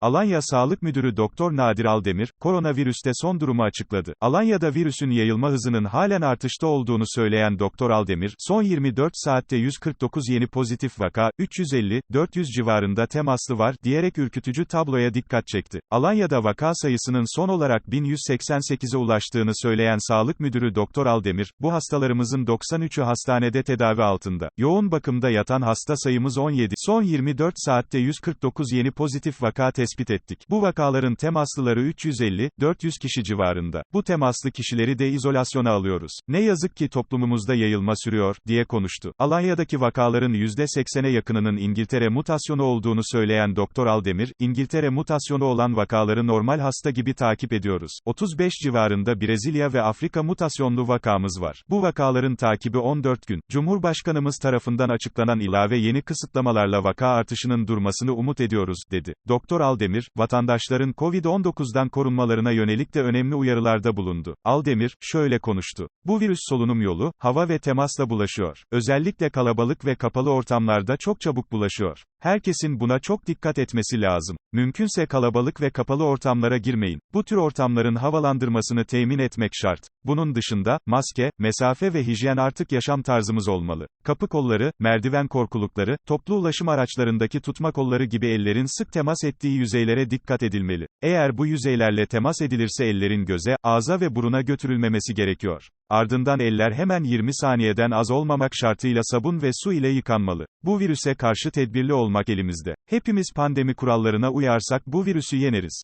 Alanya Sağlık Müdürü Doktor Nadir Aldemir, koronavirüste son durumu açıkladı. Alanya'da virüsün yayılma hızının halen artışta olduğunu söyleyen Doktor Aldemir, son 24 saatte 149 yeni pozitif vaka, 350-400 civarında temaslı var, diyerek ürkütücü tabloya dikkat çekti. Alanya'da vaka sayısının son olarak 1188'e ulaştığını söyleyen Sağlık Müdürü Doktor Aldemir, bu hastalarımızın 93'ü hastanede tedavi altında. Yoğun bakımda yatan hasta sayımız 17. Son 24 saatte 149 yeni pozitif vaka tespit ettik. Bu vakaların temaslıları 350-400 kişi civarında. Bu temaslı kişileri de izolasyona alıyoruz. Ne yazık ki toplumumuzda yayılma sürüyor, diye konuştu. Alanya'daki vakaların %80'e yakınının İngiltere mutasyonu olduğunu söyleyen Doktor Aldemir, İngiltere mutasyonu olan vakaları normal hasta gibi takip ediyoruz. 35 civarında Brezilya ve Afrika mutasyonlu vakamız var. Bu vakaların takibi 14 gün. Cumhurbaşkanımız tarafından açıklanan ilave yeni kısıtlamalarla vaka artışının durmasını umut ediyoruz, dedi. Doktor Aldemir, vatandaşların COVID-19'dan korunmalarına yönelik de önemli uyarılarda bulundu. Aldemir, şöyle konuştu. Bu virüs solunum yolu, hava ve temasla bulaşıyor. Özellikle kalabalık ve kapalı ortamlarda çok çabuk bulaşıyor. Herkesin buna çok dikkat etmesi lazım. Mümkünse kalabalık ve kapalı ortamlara girmeyin. Bu tür ortamların havalandırmasını temin etmek şart. Bunun dışında, maske, mesafe ve hijyen artık yaşam tarzımız olmalı. Kapı kolları, merdiven korkulukları, toplu ulaşım araçlarındaki tutma kolları gibi ellerin sık temas ettiği yüzeylere dikkat edilmeli. Eğer bu yüzeylerle temas edilirse ellerin göze, ağza ve buruna götürülmemesi gerekiyor. Ardından eller hemen 20 saniyeden az olmamak şartıyla sabun ve su ile yıkanmalı. Bu virüse karşı tedbirli olmak elimizde. Hepimiz pandemi kurallarına uyarsak bu virüsü yeneriz.